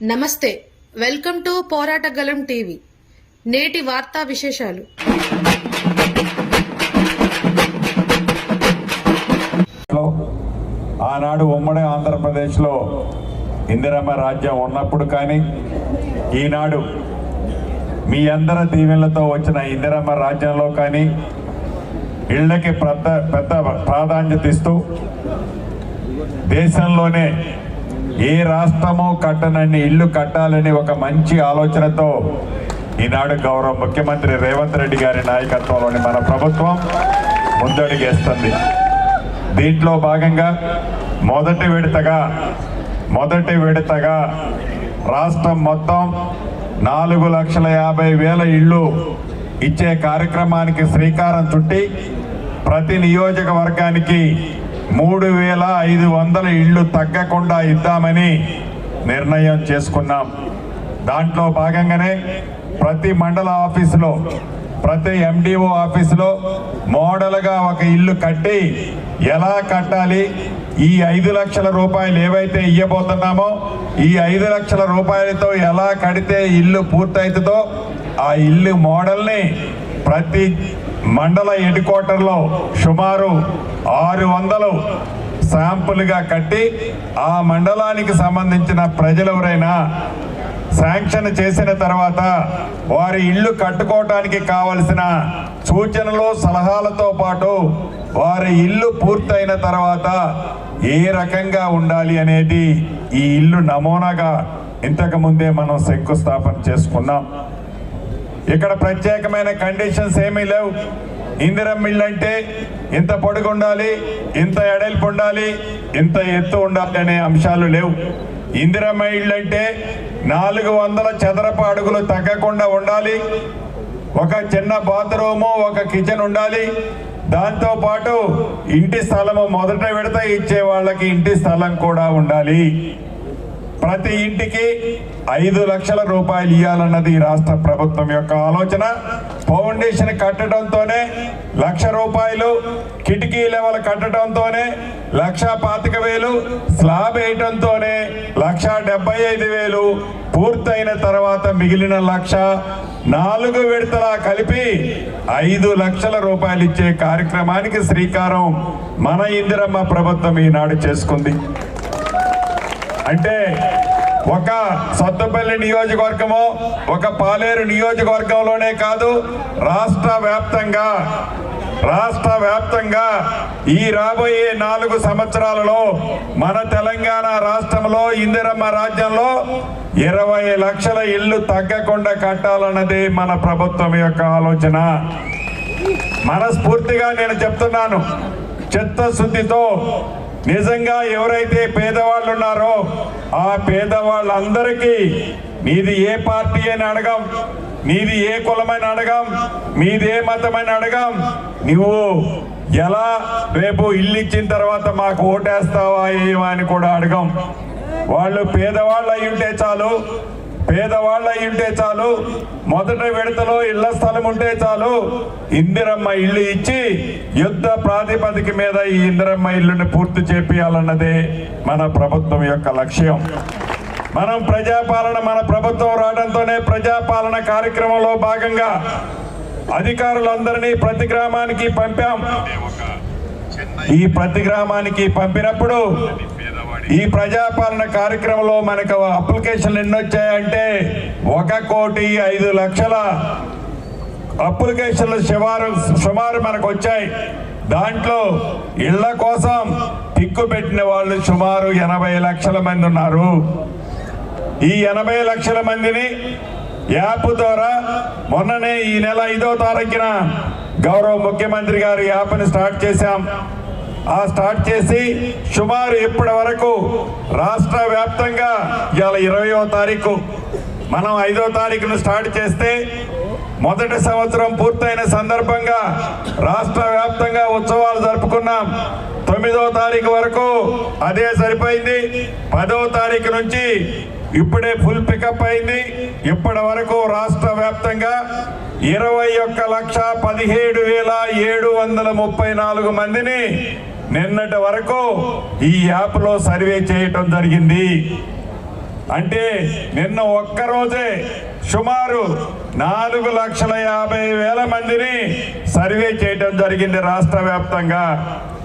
నమస్తే welcome to పోరాటగలం TV. నేటి వార్తా విశేషాలు. ఆనాడు ఉమ్మడి ఆంధ్రప్రదేశ్లో ఇందిరమ్మ రాజ్యం ఉన్నప్పుడు కానీ ఈనాడు మీ అందరి దీవెనలతో వచ్చిన ఇందిరమ్మ రాజ్యంలో కానీ ఇళ్ళకి పెద్ద పెద్ద ప్రాధాన్యత ఇస్తూ దేశంలోనే ఏ రాష్ట్రమో కట్టనన్ని ఇల్లు కట్టాలని ఒక మంచి ఆలోచనతో ఈనాడు గౌరవ ముఖ్యమంత్రి రేవంత్ రెడ్డి గారి నాయకత్వంలోని మన ప్రభుత్వం ముందడుగేస్తుంది. దీంట్లో భాగంగా మొదటి విడతగా మొదటి విడతగా రాష్ట్రం మొత్తం నాలుగు లక్షల యాభై వేల ఇళ్ళు ఇచ్చే కార్యక్రమానికి శ్రీకారం చుట్టి ప్రతి నియోజకవర్గానికి మూడు వేల ఐదు వందల ఇళ్ళు తగ్గకుండా ఇద్దామని నిర్ణయం చేసుకున్నాం. దాంట్లో భాగంగానే ప్రతి మండల ఆఫీసులో ప్రతి ఎండిఓ ఆఫీసులో మోడల్గా ఒక ఇల్లు కట్టి ఎలా కట్టాలి ఈ ఐదు లక్షల రూపాయలు ఏవైతే ఇవ్వబోతున్నామో ఈ ఐదు లక్షల రూపాయలతో ఎలా కడితే ఇల్లు పూర్తవుతుందో ఆ ఇల్లు మోడల్ని ప్రతి మండల హెడ్ క్వార్టర్లో సుమారు ఆరు వందలు శాంపుల్గా కట్టి ఆ మండలానికి సంబంధించిన ప్రజలు ఎవరైనా శాంక్షన్ చేసిన తర్వాత వారి ఇల్లు కట్టుకోవటానికి కావలసిన సూచనలు సలహాలతో పాటు వారి ఇల్లు పూర్తయిన తర్వాత ఏ రకంగా ఉండాలి అనేది ఈ ఇల్లు నమూనాగా ఇంతకుముందే మనం శంకుస్థాపన చేసుకున్నాం. ఇక్కడ ప్రత్యేకమైన కండిషన్స్ ఏమీ లేవు. ఇందిరం మిల్ అంటే ఇంత పొడుగు ఉండాలి ఇంత ఎడల్పు ఉండాలి ఇంత ఎత్తు ఉండాలి అనే అంశాలు లేవు. ఇందిరమ్మ ఇల్లు అంటే నాలుగు వందల చదరపు అడుగులు తగ్గకుండా ఉండాలి. ఒక చిన్న బాత్రూము ఒక కిచెన్ ఉండాలి. దాంతో పాటు ఇంటి స్థలము మొదట విడత ఇచ్చే వాళ్ళకి ఇంటి స్థలం కూడా ఉండాలి. ప్రతి ఇంటికి ఐదు లక్షల రూపాయలు ఇవ్వాలన్నది ఈ రాష్ట్ర ప్రభుత్వం యొక్క ఆలోచన. ఫౌండేషన్ కట్టడంతోనే లక్ష రూపాయలు కిటికీ లెవెల్ కట్టడంతోనే లక్ష పాతిక వేలు స్లాబ్ వేయటంతోనే లక్ష డెబ్బై ఐదు వేలు పూర్తయిన తర్వాత మిగిలిన లక్ష నాలుగు విడతలా కలిపి ఐదు లక్షల రూపాయలు ఇచ్చే కార్యక్రమానికి శ్రీకారం మన ఇందిరమ్మ ప్రభుత్వం ఈనాడు చేసుకుంది. అంటే ఒక సత్తుపల్లి నియోజకవర్గము ఒక పాలేరు నియోజకవర్గంలోనే కాదు రాష్ట్ర వ్యాప్తంగా రాష్ట్ర వ్యాప్తంగా ఈ రాబోయే నాలుగు సంవత్సరాలలో మన తెలంగాణ రాష్ట్రంలో ఇందిరమ్మ రాజ్యంలో ఇరవై లక్షల ఇల్లు తగ్గకుండా కట్టాలన్నది మన ప్రభుత్వం యొక్క ఆలోచన. మనస్ఫూర్తిగా నేను చెప్తున్నాను. చిత్తశుద్ధితో నిజంగా ఎవరైతే పేదవాళ్ళు ఉన్నారో ఆ పేదవాళ్ళందరికీ మీది ఏ పార్టీ అని అడగం నీది ఏ కులమని అడగం మీది ఏ మతమని అడగం నువ్వు ఎలా రేపు ఇల్లు ఇచ్చిన తర్వాత మాకు ఓటేస్తావా ఏమా అని కూడా అడగం. వాళ్ళు పేదవాళ్ళు అయి ఉంటే చాలు. పేదవాళ్ళు అయి ఉంటే చాలు మొదటి విడతలో ఇళ్ళ స్థలం ఉంటే చాలు. ఇందిరమ్మ ఇల్లు ఇచ్చి యుద్ధ ప్రాతిపదిక మీద ఈ ఇందిరమ్మ ఇల్లుని పూర్తి చేపియాలన్నదే మన ప్రభుత్వం యొక్క లక్ష్యం. మనం ప్రజాపాలన మన ప్రభుత్వం రావడంతోనే ప్రజాపాలన కార్యక్రమంలో భాగంగా అధికారులందరినీ ప్రతి గ్రామానికి పంపాం. ఈ ప్రతి గ్రామానికి పంపినప్పుడు ఈ ప్రజాపాలన కార్యక్రమంలో మనకు అప్లికేషన్లు ఎన్ని వచ్చాయంటే ఒక కోటి ఐదు లక్షల అప్లికేషన్లు సుమారు సుమారు మనకు వచ్చాయి. దాంట్లో ఇళ్ళ కోసం తిక్కు పెట్టిన వాళ్ళు సుమారు ఎనభై లక్షల మంది ఉన్నారు. ఈ ఎనభై లక్షల మందిని యాప్ ద్వారా మొన్ననే ఈ నెల ఐదో తారీఖున గౌరవ ముఖ్యమంత్రి గారు యాప్ని స్టార్ట్ చేశాం. ఆ స్టార్ట్ చేసి సుమారు ఇప్పటి వరకు రాష్ట్ర వ్యాప్తంగా ఇవాళ ఇరవయో తారీఖు. మనం ఐదో తారీఖును స్టార్ట్ చేస్తే మొదటి సంవత్సరం పూర్తయిన సందర్భంగా రాష్ట్ర వ్యాప్తంగా ఉత్సవాలు జరుపుకున్నాం. తొమ్మిదో తారీఖు వరకు అదే సరిపోయింది. పదో తారీఖు నుంచి ఇప్పుడే ఫుల్ పికప్ అయింది. ఇప్పటి వరకు రాష్ట్ర వ్యాప్తంగా ఇరవై ఒక్క లక్ష పదిహేడు వేల ఏడు వందల ముప్పై నాలుగు మందిని నిన్నటి వరకు ఈ యాప్లో సర్వే చేయటం జరిగింది. అంటే నిన్న ఒక్కరోజే సుమారు నాలుగు లక్షల యాభై వేల మందిని సర్వే చేయటం జరిగింది రాష్ట్ర వ్యాప్తంగా.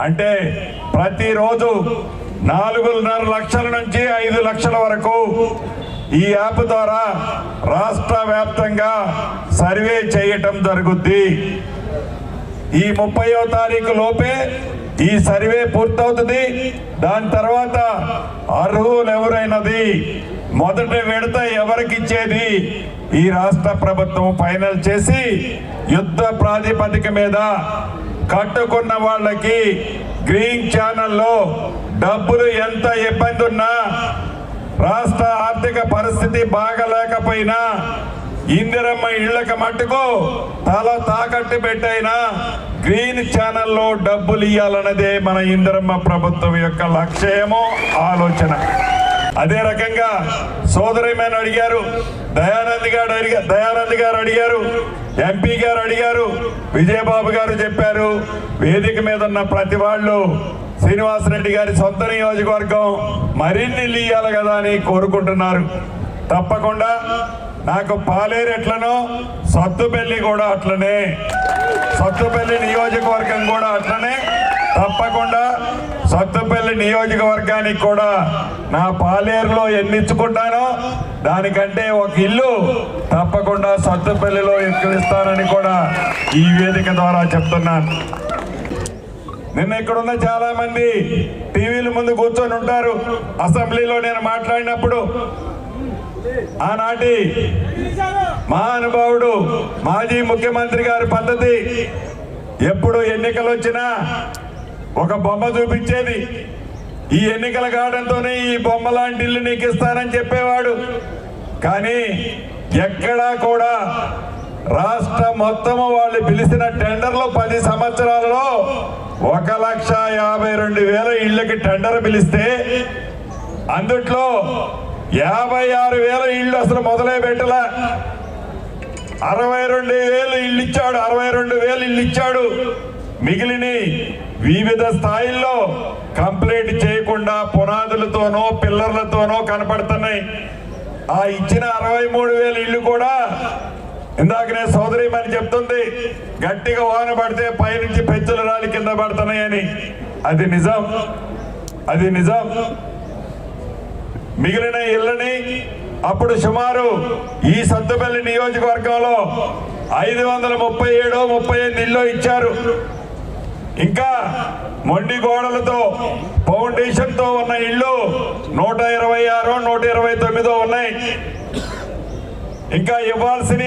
అంటే ప్రతిరోజు నాలుగున్నర లక్షల నుంచి ఐదు లక్షల వరకు ఈ యాప్ ద్వారా రాష్ట్ర వ్యాప్తంగా సర్వే చేయటం జరుగుద్ది. ఈ ముప్పయో తారీఖు లోపే ఈ సర్వే పూర్తవుతుంది. దాని తర్వాత అర్హులు ఎవరైనది? మొదటి విడత ఎవరికి ఇచ్చేది ఈ రాష్ట్ర ప్రభుత్వం ఫైనల్ చేసి యుద్ధ ప్రాతిపదిక మీద కట్టుకున్న వాళ్ళకి గ్రీన్ ఛానల్లో డబ్బులు ఎంత ఇబ్బంది ఉన్నా రాష్ట్ర ఆర్థిక పరిస్థితి బాగలేకపోయినా ఇందిరమ్మ ఇళ్ళకి మట్టుకు తల తాకట్టు పెట్టైనా గ్రీన్ ఛానల్లో డబ్బులు ఇవ్వాలన్నదే మన ఇందిరమ్మ ప్రభుత్వం యొక్క లక్ష్యము ఆలోచన. అదే రకంగా సోదరిమని అడిగారు దయానంద్ గారు అడిగా దయానంద్ గారు అడిగారు ఎంపీ గారు అడిగారు విజయబాబు గారు చెప్పారు వేదిక మీద ఉన్న ప్రతి వాళ్ళు శ్రీనివాసరెడ్డి గారి సొంత నియోజకవర్గం మరిన్ని ఇల్లు కదా అని కోరుకుంటున్నారు. తప్పకుండా నాకు పాలేరు ఎట్లనో సత్తుపల్లి కూడా అట్లనే. సత్తుపల్లి నియోజకవర్గం కూడా అట్లనే. తప్పకుండా సత్తుపల్లి నియోజకవర్గానికి కూడా నా పాలేరులో ఎన్నిచ్చుకుంటానో దానికంటే ఒక ఇల్లు తప్పకుండా సత్తుపల్లిలో ఎక్కువిస్తానని కూడా ఈ వేదిక ద్వారా చెప్తున్నాను. నిన్న ఇక్కడున్న చాలా మంది టీవీల ముందు కూర్చొని ఉంటారు. అసెంబ్లీలో నేను మాట్లాడినప్పుడు ఆనాటి మహానుభావుడు మాజీ ముఖ్యమంత్రి గారి పద్ధతి ఎప్పుడు ఎన్నికలు వచ్చినా ఒక బొమ్మ చూపించేది. ఈ ఎన్నికలు కావడంతోనే ఈ బొమ్మ లాంటి ఇల్లు నీకు ఇస్తానని చెప్పేవాడు. కానీ ఎక్కడా కూడా రాష్ట్ర మొత్తము వాళ్ళు పిలిచిన టెండర్లు పది సంవత్సరాలలో ఒక లక్ష యాభై రెండు వేల ఇళ్ళకి టెండర్ పిలిస్తే అందుట్లో యాభై ఆరు వేల ఇళ్ళు అసలు మొదలే పెట్టలా. అరవై రెండు వేలు ఇల్లు ఇచ్చాడు అరవై రెండు వేలు ఇల్లు ఇచ్చాడు మిగిలిన వివిధ స్థాయిల్లో కంప్లీట్ చేయకుండా పునాదులతోనో పిల్లర్లతోనో కనపడుతున్నాయి. ఆ ఇచ్చిన అరవై మూడు వేల ఇల్లు కూడా ఇందాకనే సోదరి మరి చెప్తుంది గట్టిగా వాన పడితే పైనుంచి పెంచుల రాలి కింద పడుతున్నాయని. అది నిజం. అది నిజం. మిగిలిన ఇళ్ళని అప్పుడు సుమారు ఈ సత్తుపల్లి నియోజకవర్గంలో ఐదు వందల ముప్పై ఏడో ముప్పై ఎనిమిది ఇల్లు ఇచ్చారు. ఇంకా మొండి గోడలతో ఫౌండేషన్తో ఉన్న ఇళ్ళు నూట ఇరవై ఆరు నూట ఇరవై తొమ్మిదో ఉన్నాయి. ఇంకా ఇవ్వాల్సిన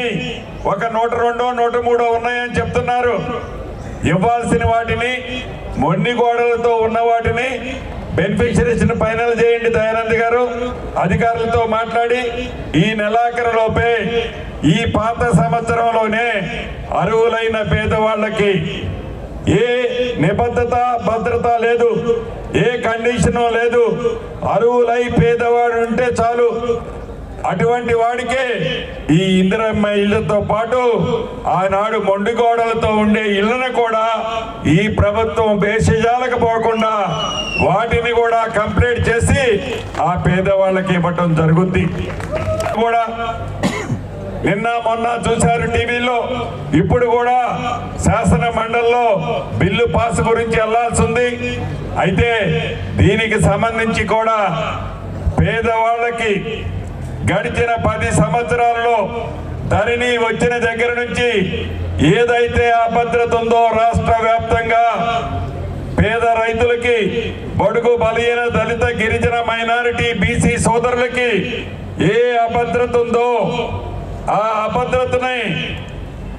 ఒక నూట రెండో నూట మూడో ఉన్నాయని చెప్తున్నారు. ఇవ్వాల్సిన వాటిని మొండి గోడలతో ఉన్న వాటిని బెనిఫిషరీస్ ఫైనల్ చేయండి దయానంద్ గారు. అధికారులతో మాట్లాడి ఈ నెలాఖరు లోపే ఈ పాత సంవత్సరంలోనే అర్హులైన పేదవాళ్ళకి ఏ నిబద్ధత భద్రత లేదు ఏ కండిషను లేదు. అరువులై పేదవాడు ఉంటే చాలు. అటువంటి వాడికే ఈ ఇందిరమ్మ ఇళ్ళతో పాటు ఆనాడు మొండి గోడలతో ఉండే ఇళ్ళను కూడా ఈ ప్రభుత్వం భేషజాలకు పోకుండా వాటిని కూడా కంప్లీట్ చేసి ఆ పేదవాళ్ళకి ఇవ్వటం జరుగుద్ది. కూడా నిన్న మొన్న చూశారు టీవీలో. ఇప్పుడు కూడా శాసన మండలిలో బిల్లు పాస్ గురించి వెళ్ళాల్సింది అయితే దీనికి సంబంధించి కూడా పేదవాళ్ళకి గడిచిన పది సంవత్సరాలలో ధరణి వచ్చిన దగ్గర నుంచి ఏదైతే అభద్రత ఉందో రాష్ట్ర వ్యాప్తంగా పేద రైతులకి బడుగు బలహీన దళిత గిరిజన మైనారిటీ బీసీ సోదరులకి ఏ అభద్రత ఉందో ఆ అభద్రతని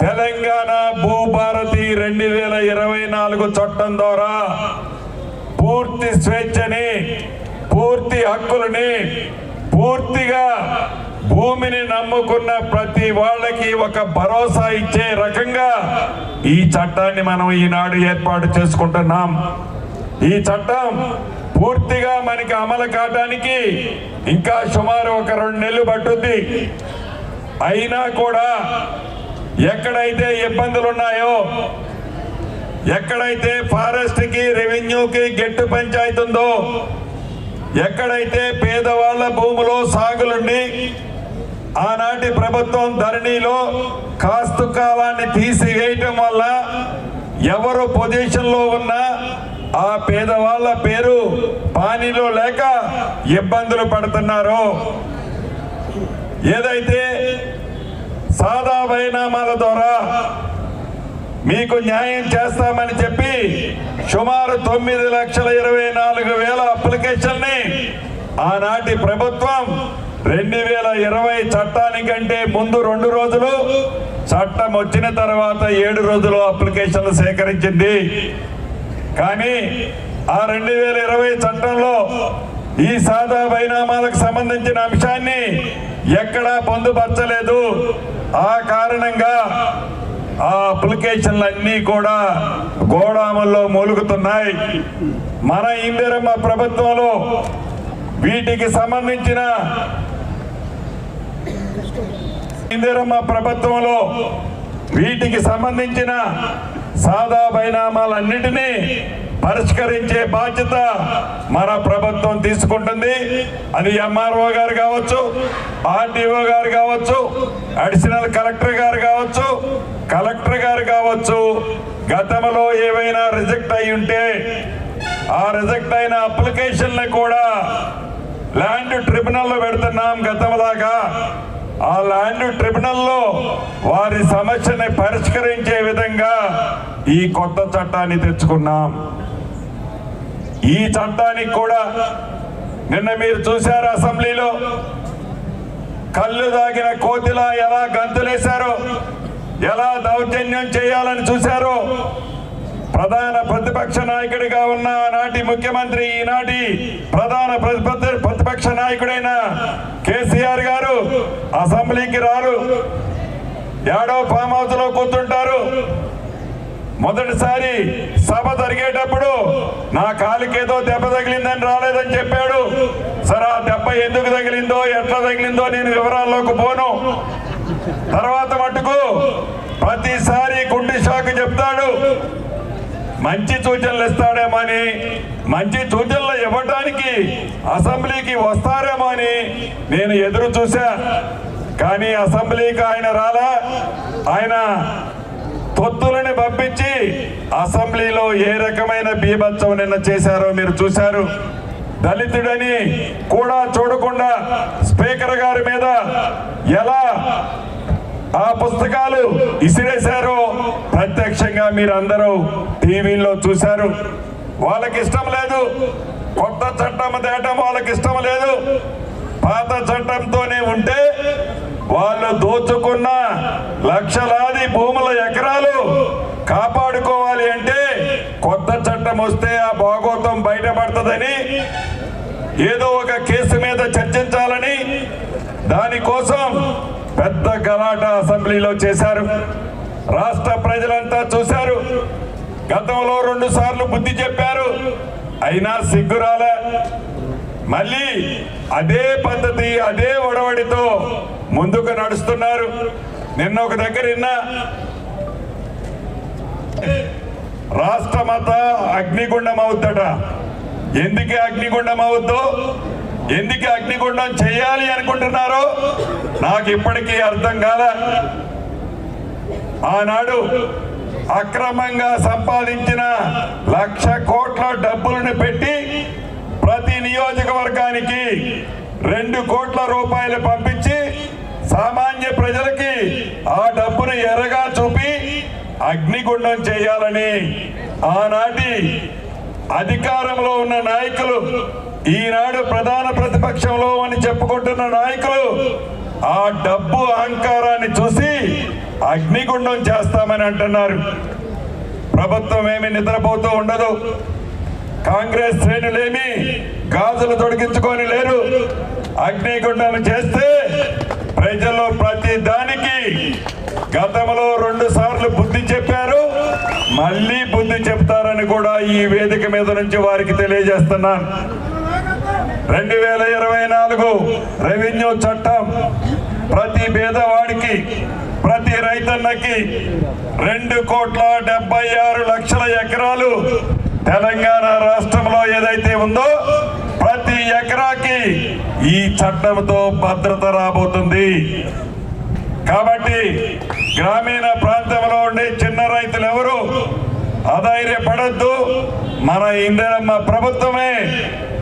తెలంగాణ భూభారతి రెండు వేల ఇరవై నాలుగు చట్టం ద్వారా పూర్తి స్వేచ్ఛని పూర్తి హక్కులని పూర్తిగా భూమిని నమ్ముకున్న ప్రతి వాళ్ళకి ఒక భరోసా ఇచ్చే రకంగా ఈ చట్టాన్ని మనం ఈనాడు ఏర్పాటు చేసుకుంటున్నాం. ఈ చట్టం పూర్తిగా మనకి అమలు కావడానికి ఇంకా సుమారు ఒక రెండు నెలలు పట్టుద్ది. అయినా కూడా ఎక్కడైతే ఇబ్బందులు ఉన్నాయో ఎక్కడైతే ఫారెస్ట్కి రెవెన్యూకి గెట్టు పంచాయతీ ఉందో ఎక్కడైతే పేదవాళ్ళ భూములో సాగులుండి ఆనాటి ప్రభుత్వం కాస్తు కాలాన్ని తీసివేయటం వల్ల ఎవరు పొజిషన్లో ఉన్నా ఆ పేదవాళ్ళ పేరు పానీలో లేక ఇబ్బందులు పడుతున్నారు. ఏదైతే సాదా పరిణామాల ద్వారా మీకు న్యాయం చేస్తామని చెప్పి సుమారు తొమ్మిది లక్షల ఇరవై నాలుగు వేల అప్లికేషన్ని ఆనాటి ప్రభుత్వం రెండు వేల ఇరవై చట్టానికంటే ముందు రెండు రోజులు చట్టం వచ్చిన తర్వాత ఏడు రోజులు అప్లికేషన్లు సేకరించింది. కానీ ఆ రెండు వేల ఇరవై చట్టంలో ఈ సాదా పరిణామాలకు సంబంధించిన అంశాన్ని ఎక్కడా పొందుపరచలేదు. ఆ కారణంగా ఆ అప్లికేషన్లన్నీ కూడా గోడాముల్లో మూలుగుతున్నాయి. మన ఇందిరమ్మ ప్రభుత్వంలో వీటికి సంబంధించిన ఇందిరమ్మ ప్రభుత్వంలో వీటికి సంబంధించిన సాదా పరిణామాలన్నిటినీ పరిష్కరించే బాధ్యత మన ప్రభుత్వం తీసుకుంటుంది. అది ఎంఆర్ఓ గారు కావచ్చు ఆర్డీఓ గారు కావచ్చు అడిషనల్ కలెక్టర్ గారు కావచ్చు కలెక్టర్ గారు కావచ్చు గతంలో ఏవైనా రిజెక్ట్ అయి ఉంటే ఆ రిజెక్ట్ అయిన అప్లికేషన్లు కూడా ల్యాండ్ ట్రిబ్యునల్లో పెడుతున్నాం గతంలాగా ఆ ల్యాండ్ ట్రిబ్యునల్లో వారి సమస్యని పరిష్కరించే విధంగా ఈ కొత్త చట్టాన్ని తెచ్చుకున్నాం. ఈ చట్టానికి కూడా నిన్న మీరు చూశారు అసెంబ్లీలో కళ్ళు దాగిన కోతిలా ఎలా గంతులేశారో ఎలా దౌర్జన్యం చేయాలని చూశారో ప్రధాన ప్రతిపక్ష నాయకుడిగా ఉన్న నాటి ముఖ్యమంత్రి ఈనాటి ప్రధాన ప్రతిపక్ష ప్రతిపక్ష నాయకుడైన కేసీఆర్ గారు అసెంబ్లీకి రారు. ఏడో ఫామ్ హౌస్లో కూర్చుంటారు. మొదటిసారి సభ జరిగేటప్పుడు నా కాలికేదో దెబ్బ తగిలిందని రాలేదని చెప్పాడు. సరే ఆ దెబ్బ ఎందుకు తగిలిందో ఎట్లా తగిలిందో నేను వివరాల్లోకి పోను. తర్వాత మటుకు ప్రతిసారి గుండె షాక్ చెప్తాడు. మంచి సూచనలు ఇస్తాడేమో అని మంచి సూచనలు ఇవ్వటానికి అసెంబ్లీకి వస్తారేమో అని నేను ఎదురు చూశా. కానీ అసెంబ్లీకి ఆయన రాలా. ఆయన తొత్తులని పంపించి అసెంబ్లీలో ఏ రకమైన బీభత్సం నిన్న చేశారో మీరు చూశారు. దళితుడని కూడా చూడకుండా స్పీకర్ గారి మీద ఎలా ఆ పుస్తకాలు ఇసిరేశారు. ప్రత్యక్షంగా మీరందరూ టీవీలో చూశారు. వాళ్ళకి ఇష్టం లేదు. కొత్త చట్టం తేటం వాళ్ళకి ఇష్టం లేదు. పాత చట్టంతోనే ఉంటే వాళ్ళు దోచుకున్న లక్షలాది భూముల ఎకరాలు కాపాడుకోవాలి అంటే కొత్త చట్టం వస్తే ఆ భాగోతం బయటపడుతుందని ఏదో ఒక కేసు మీద చర్చించాలని దానికోసం పెద్ద గలాట అసెంబ్లీలో చేశారు. రాష్ట్ర ప్రజలంతా చూశారు. గతంలో రెండు సార్లు బుద్ధి చెప్పారు. అయినా సిగ్గురాలే మళ్ళీ అదే పద్ధతి అదే ఒడవడితో ముందుకు నడుస్తున్నారు. నిన్న ఒక దగ్గర విన్నా రాష్ట్రమంతా అగ్నిగుండం అవుద్దట. ఎందుకు అగ్నిగుండం అవుద్దో? ఎందుకు అగ్నిగుండం చేయాలి అనుకుంటున్నారో నాకు ఇప్పటికీ అర్థం కాల. ఆనాడు అక్రమంగా సంపాదించిన లక్ష కోట్ల డబ్బులను పెట్టి ప్రతి నియోజకవర్గానికి రెండు కోట్ల రూపాయలు పంపించి సామాన్య ప్రజలకి ఆ డబ్బును ఎర్రగా చూపి అగ్నిగుండం చేయాలని ఆనాటి అధికారంలో ఉన్న నాయకులు ఈనాడు ప్రధాన ప్రతిపక్షంలో అని చెప్పుకుంటున్న నాయకులు ఆ డబ్బు అహంకారాన్ని చూసి అగ్నిగుండం చేస్తామని అంటున్నారు. ప్రభుత్వం ఏమి నిద్రపోతూ ఉండదు. కాంగ్రెస్ శ్రేణులేమి గాజులు తొడిగించుకొని లేరు. అగ్నిగుండం చేస్తే ప్రజల్లో ప్రతి దానికి గతంలో రెండు సార్లు బుద్ధి చెప్పారు మళ్ళీ బుద్ధి చెప్తారని కూడా ఈ వేదిక మీద నుంచి వారికి తెలియజేస్తున్నాను. రెండు వేల ఇరవై నాలుగు రెవెన్యూ చట్టం ప్రతి పేదవాడికి ప్రతి రైతన్నకి రెండు కోట్ల డెబ్బై ఆరు లక్షల ఎకరాలు తెలంగాణ రాష్ట్రంలో ఏదైతే ఉందో ప్రతి ఎకరాకి ఈ చట్టంతో భద్రత రాబోతుంది. కాబట్టి గ్రామీణ ప్రాంతంలో ఉండే చిన్న రైతులు ఎవరు? అధైర్యపడద్దు. మన ఇందిరమ్మ ప్రభుత్వమే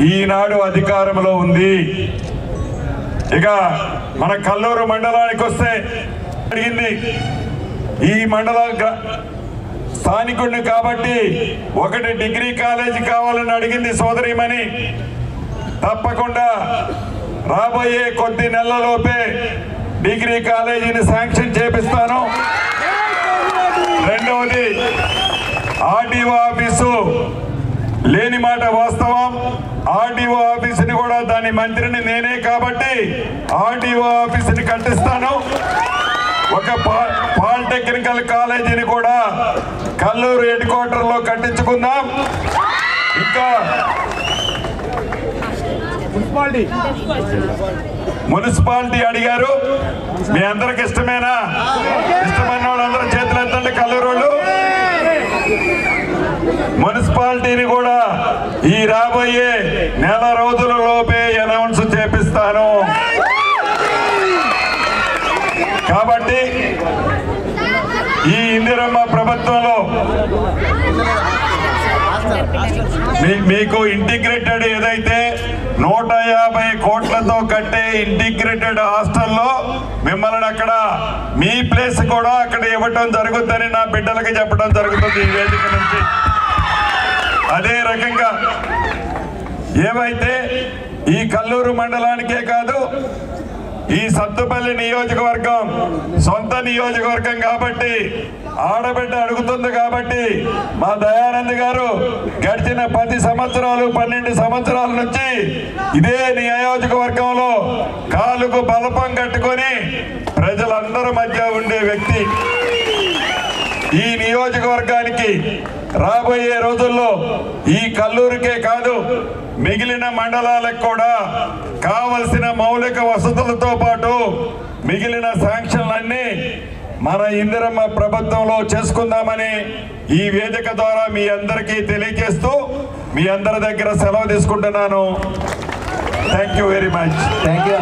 ఈనాడు అధికారంలో ఉంది. ఇక మన కల్లూరు మండలానికి వస్తే జరిగింది. ఈ మండల స్థానికుడిని కాబట్టి ఒకటి డిగ్రీ కాలేజీ కావాలని అడిగింది సోదరిమణి. తప్పకుండా రాబోయే కొద్ది నెలలలోపే డిగ్రీ కాలేజీని శాంక్షన్ చేపిస్తాను. రెండవది ఆర్డీఓ ఆఫీసు లేని మాట వాస్తవం. ఆర్డీఓ ఆఫీసుని కూడా దాని మంత్రిని నేనే కాబట్టి ఆర్డీఓ ఆఫీసుని కట్టిస్తాను ఒక పాలిటెక్నికల్ కాలేజీని కూడా కల్లూరు హెడ్ క్వార్టర్లో కట్టించుకుందాం. ఇంకా మున్సిపాలిటీ. అడిగారు. మీ అందరికి ఇష్టమేనా? ఇష్టమైన వాళ్ళందరూ చేతులు ఎత్తండి కల్లూరు వాళ్ళు. పెనాల్టీని కూడా ఈ రాబోయే నెల రోజుల లోపే అనౌన్స్ చేపిస్తాను. కాబట్టి ఈ ఇందిరమ్మ ప్రభుత్వంలో మీ- మీకు ఇంటిగ్రేటెడ్ ఏదైతే నూట యాభై కోట్లతో కట్టే ఇంటిగ్రేటెడ్ హాస్టల్లో మిమ్మల్ని అక్కడ మీ ప్లేస్ కూడా అక్కడ ఇవ్వటం జరుగుతుందని నా బిడ్డలకి చెప్పడం జరుగుతుంది ఈ వేదిక నుంచి. అదే రకంగా ఏవైతే ఈ కల్లూరు మండలానికే కాదు ఈ సత్తుపల్లి నియోజకవర్గం సొంత నియోజకవర్గం కాబట్టి ఆడబిడ్డ అడుగుతుంది కాబట్టి మా దయానంద్ గారు గడిచిన పది సంవత్సరాలు పన్నెండు సంవత్సరాల నుంచి ఇదే నియోజకవర్గంలో కాలుకు బలపం కట్టుకొని ప్రజలందరి మధ్య ఉండే వ్యక్తి. ఈ నియోజకవర్గానికి రాబోయే రోజుల్లో ఈ కల్లూరుకే కాదు మిగిలిన మండలాలకు కూడా కావలసిన మౌలిక వసతులతో పాటు మిగిలిన శాంక్షన్లన్నీ మన ఇందిరమ్మ ప్రభుత్వంలో చేసుకుందామని ఈ వేదిక ద్వారా మీ అందరికీ తెలియజేస్తూ మీ అందరి దగ్గర సెలవు తీసుకుంటున్నాను. Thank you very much thank you